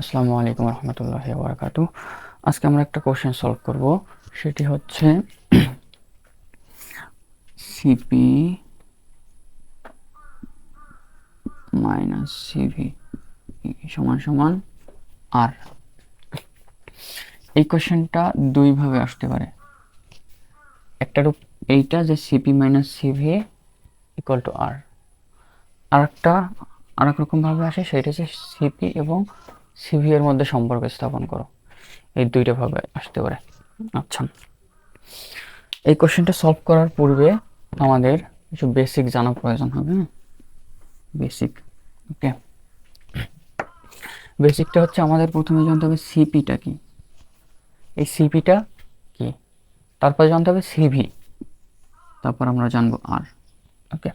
আসসালামু আলাইকুম রহমতুল্লাহ বারাকাতু। আজকে আমরা একটা কোশ্চেন সলভ করব। সেটি হচ্ছে সিপি মাইনাস সিভি সমান সমান আর এই কোশ্চেনটা দুইভাবে আসতে পারে। একটা রূপ এইটা যে CP minus CV equal to R আর একটা আর এক রকমভাবে আসে, সেটা হচ্ছে সিপি এবং সিভি এর মধ্যে সম্পর্ক স্থাপন করো। এই দুইটা ভাবে আসতে পারে। আচ্ছা। এই কোশ্চেনটা সলভ করার পূর্বে আমাদের কিছু বেসিক জানা প্রয়োজন হবে বেসিক ওকে বেসিকটা হচ্ছে আমাদের প্রথমে জানতে হবে সিপিটা কি? এই সিপিটা কি? তারপর জানতে হবে সিভি তারপর আমরা জানব আর ওকে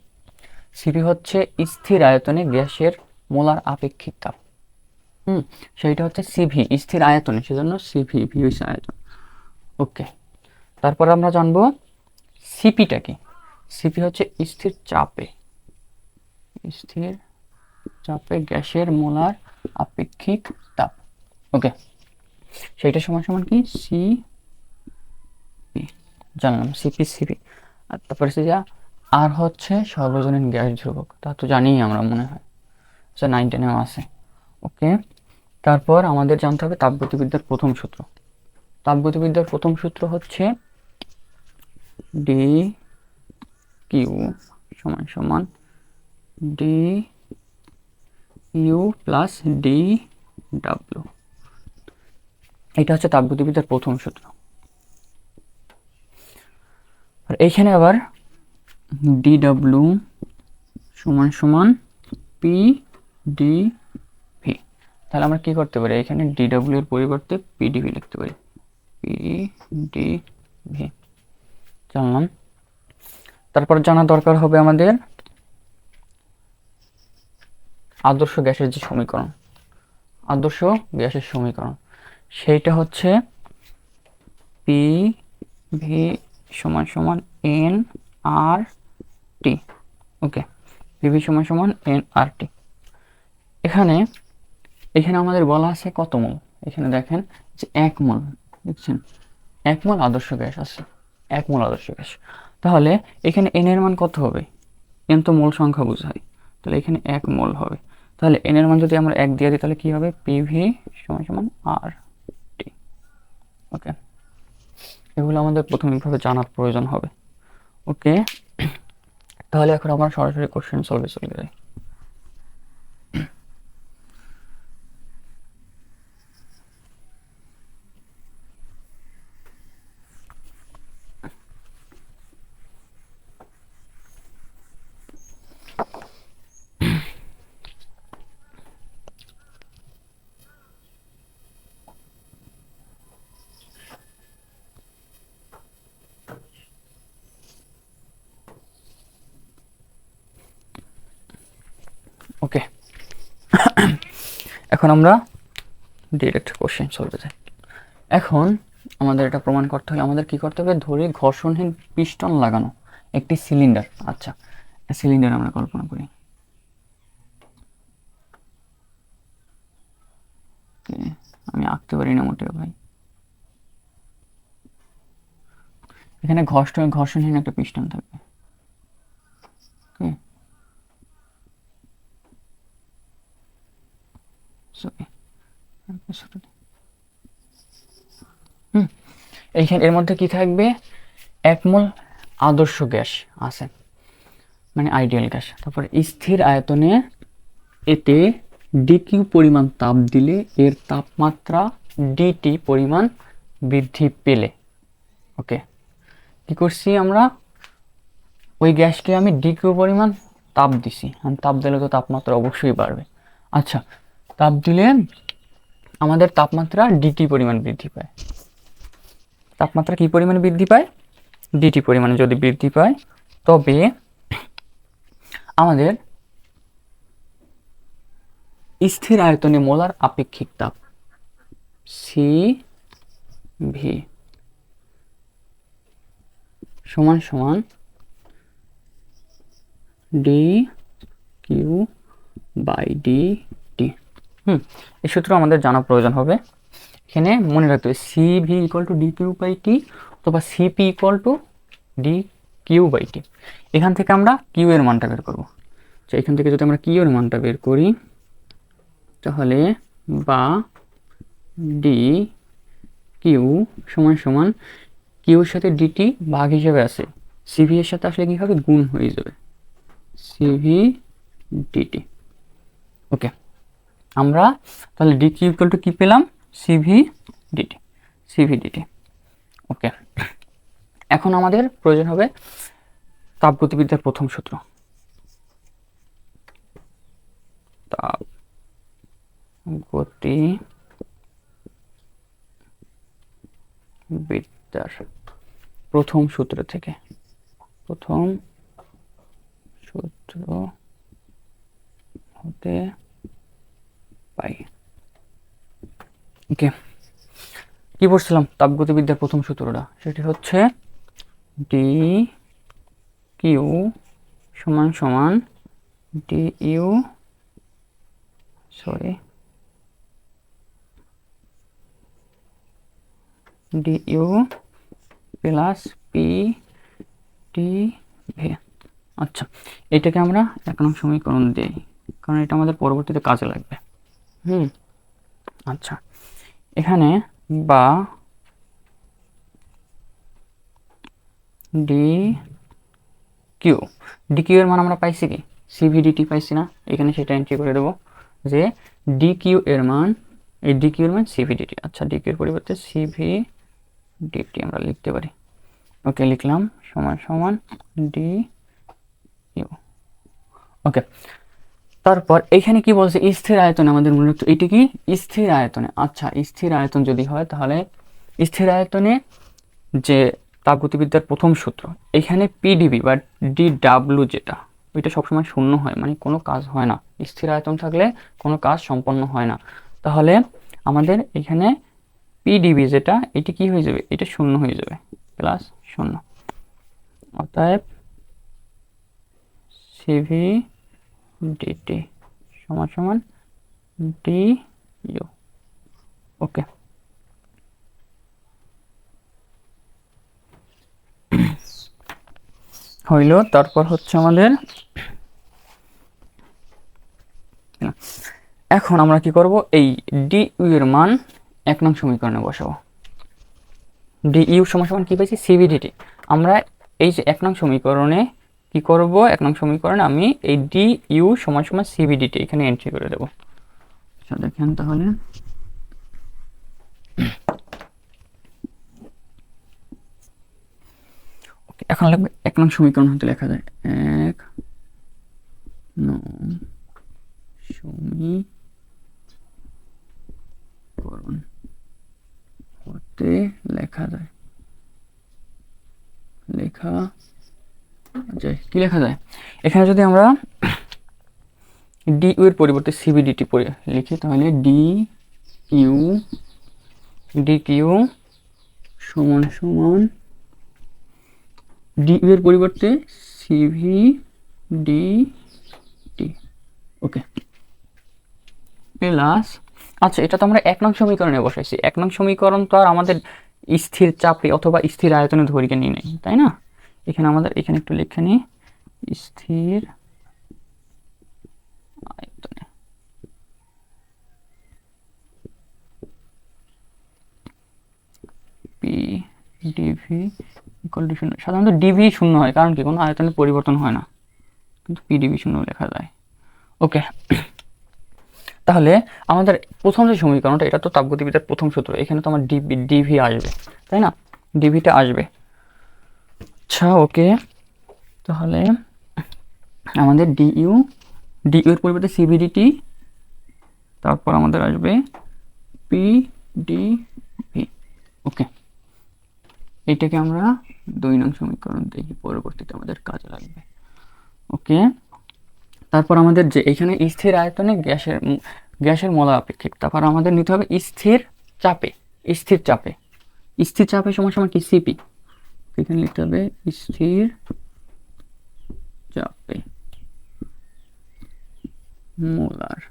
সিপি হচ্ছে স্থির আয়তনে গ্যাসের মোলার আপেক্ষিক তাপ। হুম, সেইটা হচ্ছে সিভি স্থির আয়তনে, সেজন্য সিভি ভি হচ্ছে আয়তন। ওকে তারপর আমরা জানব সিপিটা কি? সিপি হচ্ছে স্থির চাপে। স্থির চাপে গ্যাসের মোলার আপেক্ষিক তাপ। ওকে সেইটা সমান সমান কি? সি জানলাম সিপি সিপি আর তারপরে যা আর হচ্ছে সর্বজনীন গ্যাস ধ্রুবক। তা তো জানিই আমরা মনে হয়। আচ্ছা নাইন টেনেও আছে। ওকে? তারপর আমাদের জানতে হবে তাপগতিবিদ্যার প্রথম সূত্র। তাপগতিবিদ্যার প্রথম সূত্র হচ্ছে ডি কিউ সমান সমান D U plus D W এটা হচ্ছে তাপগতিবিদ্যার প্রথম সূত্র। আর এইখানে আবার ডি ডাব্লিউ সমান সমান পি ডি তাহলে আমরা কি করতে পারি? এখানে ডি ডাব্লিউ এর পরিবর্তে পিডিভি লিখতে পারি। পি ডি ভি জানলাম তারপর জানা দরকার হবে আমাদের আদর্শ গ্যাসের যে সমীকরণ। আদর্শ গ্যাসের সমীকরণ। সেইটা হচ্ছে পি ভি সমান সমান এন আর টি ওকে। পিভি সমান সমান এন আর টি এখানে এখানে আমাদের বলা আছে কত মোল? এখানে দেখেন যে এক মোল, দেখছেন? এক মোল আদর্শ গ্যাস আছে, এক মোল আদর্শ গ্যাস। তাহলে এখানে এন এর মান কত হবে? এন তো মোল সংখ্যা বোঝায়। তাহলে এখানে এক মোল হবে। তাহলে এন এর মান যদি আমরা এক দিয়ে দিই, তাহলে কি হবে? পিভি সমান সমান আর টি ওকে এগুলো আমাদের প্রাথমিকভাবে জানার প্রয়োজন হবে। ওকে তাহলে এখন আমরা সরাসরি কোশ্চেন সলভে চলে যাই। ওকে এখন আমরা ডিরেক্ট কোশ্চেন সলভে যাই। এখন আমাদের এটা প্রমাণ করতে হলে আমাদের কি করতে হবে? ধরে ঘর্ষণহীন পিস্টন লাগানো একটি সিলিন্ডার আচ্ছা সিলিন্ডার আমরা কল্পনা করি। আমি আঁকতে পারি না মোটেও ভাই। এখানে ঘর্ষণ ঘর্ষণহীন একটা পিস্টন থাকবে। এইখানে, এর মধ্যে কি থাকবে? একমল আদর্শ গ্যাস আছে মানে আইডিয়াল গ্যাস। তারপর স্থির আয়তনে এতে ডিকিউ পরিমাণ তাপ দিলে এর তাপমাত্রা ডিটি পরিমাণ বৃদ্ধি পেলে। ওকে, কি করছি আমরা? ওই গ্যাসকে আমি ডিকিউ পরিমাণ তাপ দিছি। তাপ দিলে তো তাপমাত্রা অবশ্যই বাড়বে। আচ্ছা তাপ দিলে আমাদের তাপমাত্রা ডিটি পরিমাণ বৃদ্ধি পায়। তাপমাত্রা কি পরিমাণে বৃদ্ধি পায়? ডিটি পরিমাণে যদি বৃদ্ধি পায়, তবে আমাদের স্থির আয়তনে মোলার আপেক্ষিক তাপ সি ভি সমান সমান ডি কিউ বাই ডি হুম, এই সূত্র আমাদের জানা প্রয়োজন হবে। এখানে মনে রাখতে হবে C V equal to D Q by T অথবা CP equal to D Q by T এখান থেকে আমরা কিউ এর মানটা বের করব। তো এখান থেকে যদি আমরা কিউ এর মানটা বের করি, তাহলে বা ডি কিউ সমান সমান কিউর সাথে ডিটি ভাগ হিসেবে আছে। সিভি এর সাথে আসলে কি হবে? গুণ হয়ে যাবে। CV DT okay. আমরা, তাহলে ডি কিউ ইকুয়াল টু কী পেলাম? CV DT CV DT okay এখন আমাদের প্রয়োজন হবে তাপগতিবিদ্যার প্রথম সূত্র। তাপ গতি বিদ্যার প্রথম সূত্র থেকে, প্রথম সূত্র হতে পাই। ওকে কি পড়ছিলাম? তাপগতিবিদ্যার প্রথম সূত্রটা। সেটি হচ্ছে ডি কিউ সমান সমান D U sorry D U plus P T V আচ্ছা এটাকে আমরা এক নং সমীকরণ দিই, কারণ এটা আমাদের পরবর্তীতে কাজে লাগবে। হুম। আচ্ছা। এখানে বা ডি কিউ। ডি কিউ এর মান আমরা পাইছি কি? সিভিডিটি পাইছি না। এখানে সেটা এন্ট্রি করে দেবো যে ডি কিউ এর মান এই ডি কিউ এর মান সিভিডিটি আচ্ছা ডি কিউ এর পরিবর্তে সিভি ডিটি আমরা লিখতে পারি। ওকে লিখলাম। সমান সমান ডি ইউ ওকে তারপর এখানে কি বলছে? স্থির আয়তনে আমাদের মনে রাখতে এটি কি? স্থির আয়তনে। আচ্ছা স্থির আয়তন যদি হয় তাহলে স্থির আয়তনে যে তাপগতিবিদ্যার প্রথম সূত্র, এখানে পিডিবি বা ডি ডাব্লু যেটা, ওইটা সবসময় শূন্য হয় মানে কোনো কাজ হয় না। স্থির আয়তন থাকলে কোনো কাজ সম্পন্ন হয় না। তাহলে আমাদের এখানে পিডিবি যেটা, এটি কি হয়ে যাবে? এটা শূন্য হয়ে যাবে, প্লাস শূন্য। অতএব সিভি ডিটি সমান সমান ডি ইউ ওকে হইল, তারপর হচ্ছে আমাদের এখন আমরা কি করব? এই ডি ইউ এর মান এক নং সমীকরণে বসাবো। ডি ইউ সমান সমান কি পাইছি? সিভিডিটি আমরা এই যে এক নং সমীকরণে কি করব? এক নং সমীকরণে আমি এই ডি ইউ সমান সমান সিভিডিটি এখানে এন্ট্রি করে দেবো। আচ্ছা দেখেন তাহলে। এখন লাগবে এক নং সমীকরণ হতে লেখা যায়। এক নং সমীকরণ হতে লেখা যায়। লেখা যায় কি লেখা যায়? এখানে যদি আমরা ডি ইউ এর পরিবর্তে সিবিডিটি লিখি, তাহলে ডি ইউ ডি কিউ সমান সমান ডি ইউ এর পরিবর্তে CV D T okay plus আচ্ছা এটা তো আমরা এক নং সমীকরণে বসাইছি। এক নং সমীকরণ তো আর আমাদের স্থির চাপে অথবা স্থির আয়তনে ধরিকে নিয়ে নেই, তাই না? এখানে আমাদের, এখানে একটু লিখে নিই। স্থির আয়তনে। পি ডিভি ইকুয়াল টু শূন্য। সাধারণত ডিভি শূন্য হয়, কারণ কি? কোনো আয়তনের পরিবর্তন হয় না। কিন্তু পিডিভি শূন্য লেখা যায়। ওকে তাহলে আমাদের প্রথম যে সমীকরণটা, এটা তো তাপগতিবিদ্যার প্রথম সূত্র। এখানে তো আমার ডিভি ডিভি আসবে, তাই না? ডিভিটা আসবে। আচ্ছা ওকে। তাহলে আমাদের ডিইউ ডিইউ এর পরিবর্তে সিবিডিটি তারপর আমাদের আসবে পি ডি ওকে। এইটাকে আমরা দুই নং সমীকরণ দেখি পরবর্তীতে আমাদের কাজে লাগবে। ওকে। তারপর আমাদের যে এখানে স্থির আয়তনে গ্যাসের গ্যাসের মলা আপেক্ষিক, তারপর আমাদের নিতে হবে স্থির চাপে স্থির চাপে। স্থির চাপে সময় সময় কি? সিপি এখানে লিখতে হবে স্থির চাপে মোলার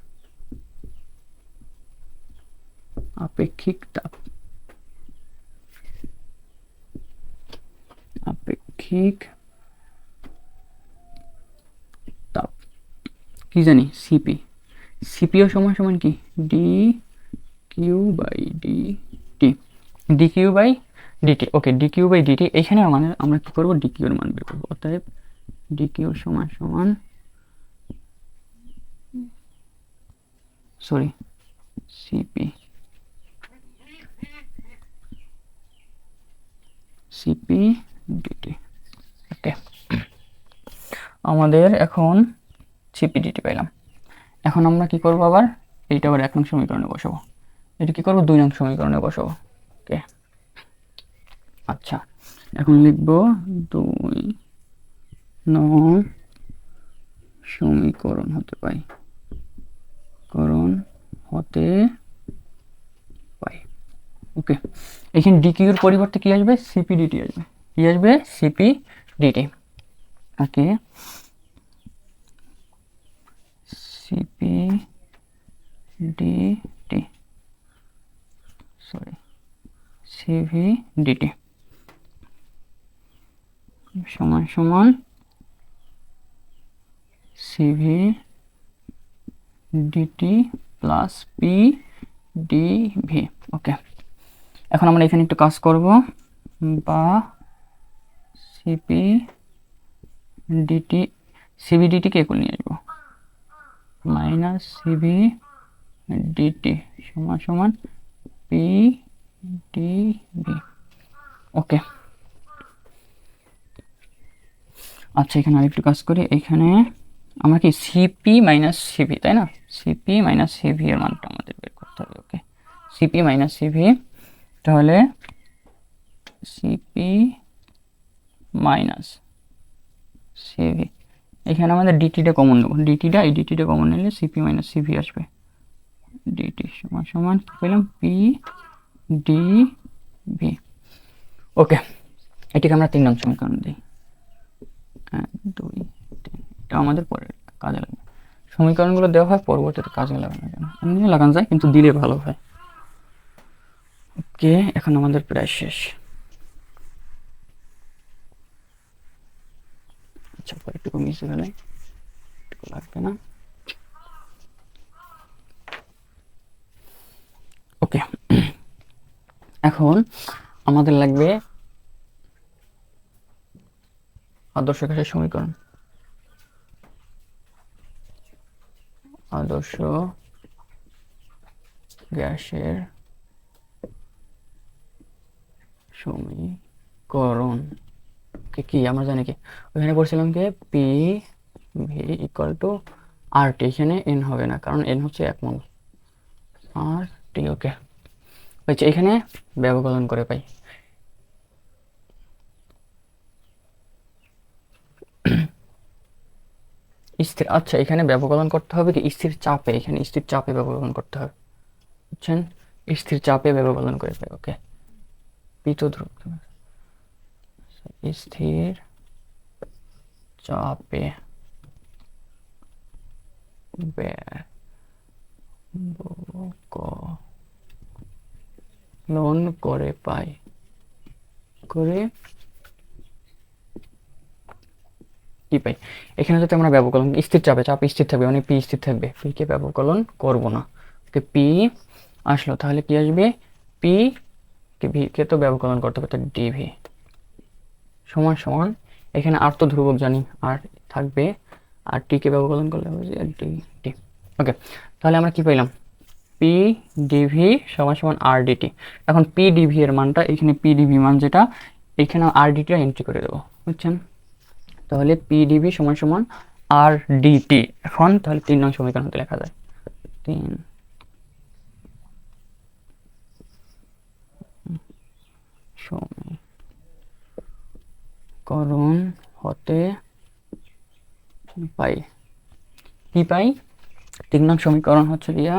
আপেক্ষিক তাপ। আপেক্ষিক তাপ। কি জানি? সিপি সিপিও সমান সমান কি? D Q by D T D Q by DT okay D Q by DT এখানে মানে আমরা কি করব? ডি কিউর মান বের করব। অতএব ডি কিউ সমান সমান sorry CP CP DT okay আমাদের এখন সিপি ডিটি পেলাম এখন আমরা কি করব আবার? এইটা আবার এক নং সমীকরণে বসাবো। এটা কি করব? দুই নং সমীকরণে বসাবো। ওকে আচ্ছা এখন লিখব দুই নং সমীকরণ হতে পাই। করণ হতে পাই। ওকে, এখানে ডিকিউর পরিবর্তে কি আসবে? সিপি ডিটি আসবে। কি আসবে? CP DT okay CP DT sorry CV DT সমান সমান CV DT plus P DV okay এখন আমরা এখানে একটু কাজ করব, বা সিপি ডিটি সিবিডিটিকে একুল নিয়ে আসব। মাইনাস সিভি ডিটি সমান সমান পি ডিভি ওকে আচ্ছা এখানে আরেকটু কাজ করি। এখানে আমরা কি সিপি মাইনাস সিভি তাই না? সিপি মাইনাস সিভি এর মানটা আমাদের বের করতে হবে ওকে সিপি মাইনাস সিভি তাহলে সিপি মাইনাস সিভি এখানে আমাদের ডিটিটা কমন নেব। ডিটিটা এই ডিটিটা কমন নিলে সিপি মাইনাস সিভি আসবে। ডিটি সমান সমান পেলাম? পি ডি ভি ওকে এটিকে আমরা তিন নং সমীকরণ দিই। এটা আমাদের পরে কাজে লাগবে। সমীকরণগুলো দেওয়া হয়, পরবর্তীতে কাজে লাগে না। কেন এমনি লাগানো যায়, কিন্তু দিলে ভালো হয়। ওকে, এখন আমাদের প্রায় শেষ। আচ্ছা একটু মিশে গেলে লাগবে না। ওকে, এখন আমাদের লাগবে আদর্শ গ্যাসের সমীকরণ। আদর্শ গ্যাসের সমীকরণ। কি কি? আমরা জানি কি? ওখানে পড়ছিলাম কি? P V equal to R T এখানে এন হবে না, কারণ এন হচ্ছে এক মোল আর টি ওকে এখানে ব্যবকলন করে পাই। স্থির আচ্ছা এখানে ব্যবকলন করতে হবে কি স্থির চাপে? এখানে স্থির চাপে ব্যবকলন করতে হবে। বুঝছেন? স্থির চাপে ব্যবকলন করে পাই ওকে? পিত ধ্রুব স্থির চাপে লোন করে পাই। করে কি পাই? এখানে যদি আমরা ব্যবকলন স্থির চাপে, চাপ স্থির থাকবে মানে পি স্থির থাকবে। পি কে ব্যবকলন করব না। ওকে পি আসলো, তাহলে কি আসবে? পি কে ভি কে তো ব্যবকলন করতে হবে ডিভি সমান সমান। এখানে আর তো ধ্রুবক জানি আর থাকবে। আর টি কে ব্যবকলন করলে হবে যে ডি টি ওকে তাহলে আমরা কি পাইলাম? পি ডিভি সমান সমান আর ডিটি এখন পি ডিভি এর মানটা, এখানে পি ডিভি মান যেটা এখানে আর ডিটিটা এন্ট্রি করে দেবো, বুঝছেন? তাহলে পি ডিভি সমান সমান আর ডিটি এখন তাহলে তিন নং সমীকরণ হতে লেখা যায়। তিন। সমীকরণ হতে পাই। কি পাই? তিন নং সমীকরণ হচ্ছে গিয়া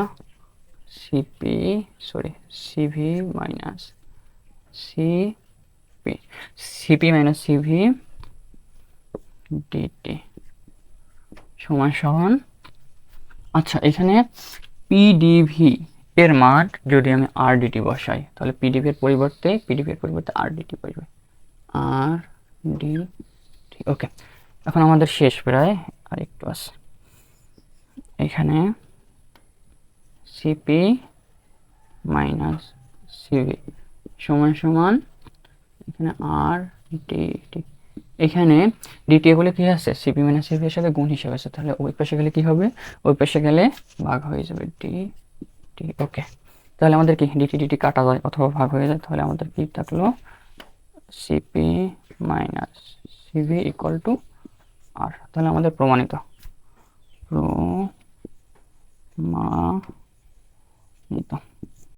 CP sorry CV minus CP CP minus CV DT সমান সমান। আচ্ছা এখানে পিডিভি এর মান যদি আমি আর ডিটি বসাই, তাহলে পিডিএফ এর পরিবর্তে পিডিএফ এর পরিবর্তে আর ডিটি বসবে। R D okay. এখন আমাদের শেষ প্রায় আর একটু আছে। এখানে সিপি মাইনাস সিভি সমান সমান, এখানে আর ডিটি এখানে ডিটি বলে কি আছে? সিপি মাইনাস সিভি এর সাথে গুণ হিসেবে আছে। তাহলে ওই পাশে গেলে কি হবে? ওই পাশে গেলে ভাগ হয়ে যাবে ডি ডি ওকে তাহলে আমাদের কি? ডিটি ডিটি কাটা যায় অথবা ভাগ হয়ে যায়। তাহলে আমাদের কি থাকল? CP minus CV equal to R তাহলে আমাদের প্রমাণিত। প্রমাণিত।